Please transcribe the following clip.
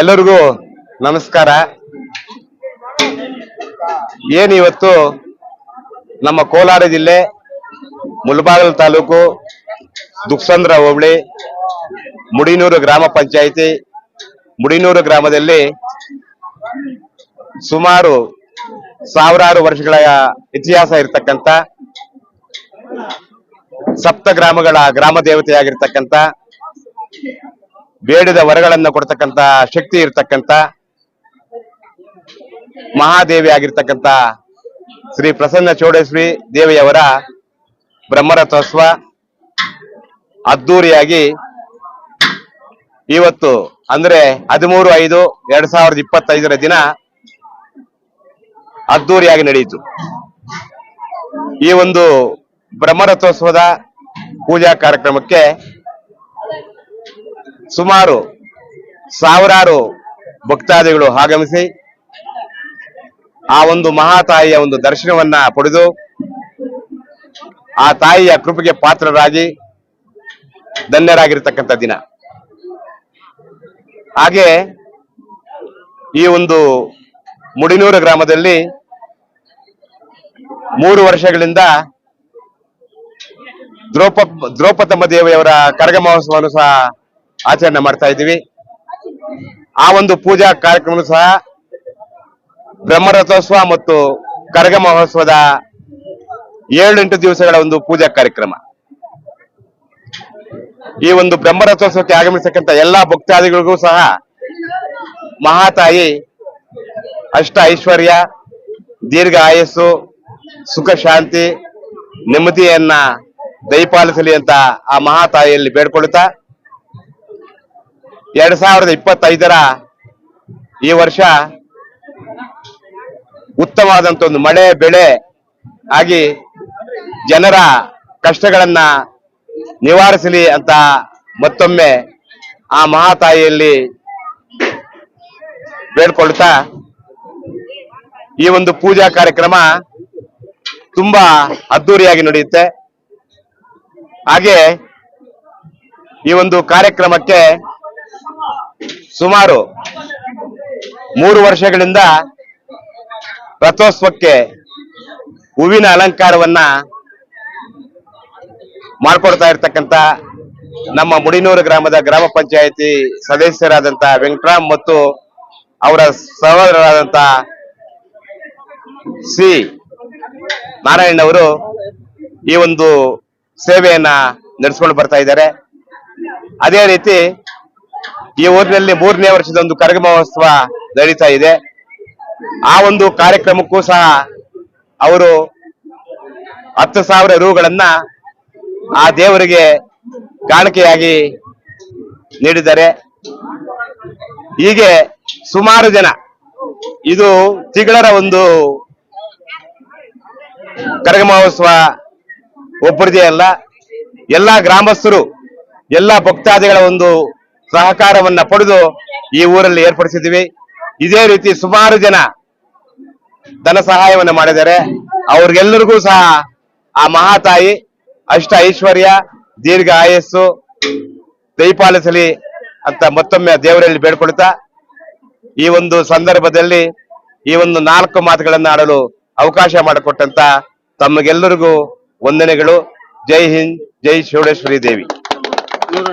ಎಲ್ಲರಿಗೂ ನಮಸ್ಕಾರ. ಏನ್ ಇವತ್ತು ನಮ್ಮ ಕೋಲಾರ ಜಿಲ್ಲೆ, ಮುಲ್ಬಾಗಲ್ ತಾಲೂಕು, ದುಕ್ಸಂದ್ರ ಹೋಬಳಿ, ಮುಡಿನೂರು ಗ್ರಾಮ ಪಂಚಾಯಿತಿ, ಮುಡಿನೂರು ಗ್ರಾಮದಲ್ಲಿ ಸುಮಾರು ಸಾವಿರಾರು ವರ್ಷಗಳ ಇತಿಹಾಸ ಇರತಕ್ಕಂತ ಸಪ್ತ ಗ್ರಾಮಗಳ ಗ್ರಾಮ ದೇವತೆಯಾಗಿರ್ತಕ್ಕಂಥ ಬೇಡಿದ ವರಗಳನ್ನ ಕೊಡ್ತಕ್ಕಂತ ಶಕ್ತಿ ಇರ್ತಕ್ಕಂತ ಮಹಾದೇವಿ ಆಗಿರ್ತಕ್ಕಂತ ಶ್ರೀ ಪ್ರಸನ್ನ ಚೌಡೇಶ್ವರಿ ದೇವಿಯವರ ಬ್ರಹ್ಮರಥೋತ್ಸವ ಅದ್ದೂರಿಯಾಗಿ ಇವತ್ತು ಅಂದ್ರೆ ಹದಿಮೂರು ಐದು ಎರಡ್ ಸಾವಿರದ ಇಪ್ಪತ್ತೈದರ ದಿನ ಅದ್ದೂರಿಯಾಗಿ ನಡೆಯಿತು. ಈ ಒಂದು ಬ್ರಹ್ಮರಥೋತ್ಸವದ ಪೂಜಾ ಕಾರ್ಯಕ್ರಮಕ್ಕೆ ಸುಮಾರು ಸಾವಿರಾರು ಭಕ್ತಾದಿಗಳು ಆಗಮಿಸಿ ಆ ಒಂದು ಮಹಾತಾಯಿಯ ಒಂದು ದರ್ಶನವನ್ನ ಪಡೆದು ಆ ತಾಯಿಯ ಕೃಪೆಗೆ ಪಾತ್ರರಾಗಿ ಧನ್ಯರಾಗಿರ್ತಕ್ಕಂಥ ದಿನ. ಹಾಗೆ ಈ ಒಂದು ಮುಡಿನೂರು ಗ್ರಾಮದಲ್ಲಿ ಮೂರು ವರ್ಷಗಳಿಂದ ದ್ರೌಪ ದ್ರೌಪದಮ್ಮ ದೇವಿಯವರ ಕರಗ ಮಹೋತ್ಸವವನ್ನು ಸಹ ಆಚರಣೆ ಮಾಡ್ತಾ ಇದ್ದೀವಿ. ಆ ಒಂದು ಪೂಜಾ ಕಾರ್ಯಕ್ರಮ ಸಹ ಬ್ರಹ್ಮರಥೋತ್ಸವ ಮತ್ತು ಕರಗ ಮಹೋತ್ಸವದ ಏಳೆಂಟು ದಿವಸಗಳ ಒಂದು ಪೂಜಾ ಕಾರ್ಯಕ್ರಮ. ಈ ಒಂದು ಬ್ರಹ್ಮರಥೋತ್ಸವಕ್ಕೆ ಆಗಮಿಸತಕ್ಕಂತ ಎಲ್ಲಾ ಭಕ್ತಾದಿಗಳಿಗೂ ಸಹ ಮಹಾತಾಯಿ, ಅಷ್ಟ ಐಶ್ವರ್ಯ, ದೀರ್ಘ ಆಯಸ್ಸು, ಸುಖ ಶಾಂತಿ, ನೆಮ್ಮದಿಯನ್ನ ದಯಪಾಲಿಸಲಿ ಅಂತ ಆ ಮಹಾತಾಯಿಯಲ್ಲಿ ಬೇಡ್ಕೊಳ್ತಾ ಎರಡ್ ಸಾವಿರದ ಇಪ್ಪತ್ತೈದರ ಈ ವರ್ಷ ಉತ್ತಮವಾದಂತ ಒಂದು ಮಳೆ, ಬೆಳೆ ಆಗಿ ಜನರ ಕಷ್ಟಗಳನ್ನ ನಿವಾರಿಸಲಿ ಅಂತ ಮತ್ತೊಮ್ಮೆ ಆ ಮಹಾತಾಯಿಯಲ್ಲಿ ಬೇಡ್ಕೊಳ್ತಾ ಈ ಒಂದು ಪೂಜಾ ಕಾರ್ಯಕ್ರಮ ತುಂಬಾ ಅದ್ದೂರಿಯಾಗಿ ನಡೆಯುತ್ತೆ. ಹಾಗೆ ಈ ಒಂದು ಕಾರ್ಯಕ್ರಮಕ್ಕೆ ಸುಮಾರು ಮೂರು ವರ್ಷಗಳಿಂದ ರಥೋತ್ಸವಕ್ಕೆ ಹೂವಿನ ಅಲಂಕಾರವನ್ನ ಮಾಡ್ಕೊಡ್ತಾ ಇರ್ತಕ್ಕಂತ ನಮ್ಮ ಮುಡಿನೂರು ಗ್ರಾಮದ ಗ್ರಾಮ ಪಂಚಾಯತಿ ಸದಸ್ಯರಾದಂತ ವೆಂಕಟರಾಮ್ ಮತ್ತು ಅವರ ಸಹೋದರರಾದಂತ ಸಿ ನಾರಾಯಣ್ ಅವರು ಈ ಒಂದು ಸೇವೆಯನ್ನ ನಡೆಸ್ಕೊಂಡು ಬರ್ತಾ ಇದ್ದಾರೆ. ಅದೇ ರೀತಿ ಈ ಊರಿನಲ್ಲಿ ಮೂರನೇ ವರ್ಷದ ಒಂದು ಕರಗ ಮಹೋತ್ಸವ ನಡೀತಾ ಇದೆ. ಆ ಒಂದು ಕಾರ್ಯಕ್ರಮಕ್ಕೂ ಸಹ ಅವರು ಹತ್ತು ಸಾವಿರ ರೂಗಳನ್ನ ಆ ದೇವರಿಗೆ ಕಾಣಿಕೆಯಾಗಿ ನೀಡಿದ್ದಾರೆ. ಹೀಗೆ ಸುಮಾರು ಜನ, ಇದು ತಿಂಗಳರ ಒಂದು ಕರಗ ಮಹೋತ್ಸವ ಒಬ್ಬರದೇ ಅಲ್ಲ, ಎಲ್ಲ ಗ್ರಾಮಸ್ಥರು, ಎಲ್ಲ ಭಕ್ತಾದಿಗಳ ಒಂದು ಸಹಕಾರವನ್ನ ಪಡೆದು ಈ ಊರಲ್ಲಿ ಏರ್ಪಡಿಸಿದ್ವಿ ಇದೇ ರೀತಿ ಸುಮಾರು ಜನ ಧನ ಸಹಾಯವನ್ನ ಮಾಡಿದ್ದಾರೆ. ಅವ್ರಿಗೆಲ್ಲರಿಗೂ ಸಹ ಆ ಮಹಾತಾಯಿ, ಅಷ್ಟ ಐಶ್ವರ್ಯ, ದೀರ್ಘ ಆಯಸ್ಸು ದಯಪಾಲಿಸಲಿ ಅಂತ ಮತ್ತೊಮ್ಮೆ ದೇವರಲ್ಲಿ ಬೇಡ್ಕೊಳ್ತಾ ಈ ಒಂದು ಸಂದರ್ಭದಲ್ಲಿ ಈ ಒಂದು ನಾಲ್ಕು ಮಾತುಗಳನ್ನು ಆಡಲು ಅವಕಾಶ ಮಾಡಿಕೊಟ್ಟಂತ ತಮಗೆಲ್ಲರಿಗೂ ವಂದನೆಗಳು. ಜೈ ಹಿಂದ್, ಜೈ ಶಿವಡೇಶ್ವರಿ ದೇವಿ.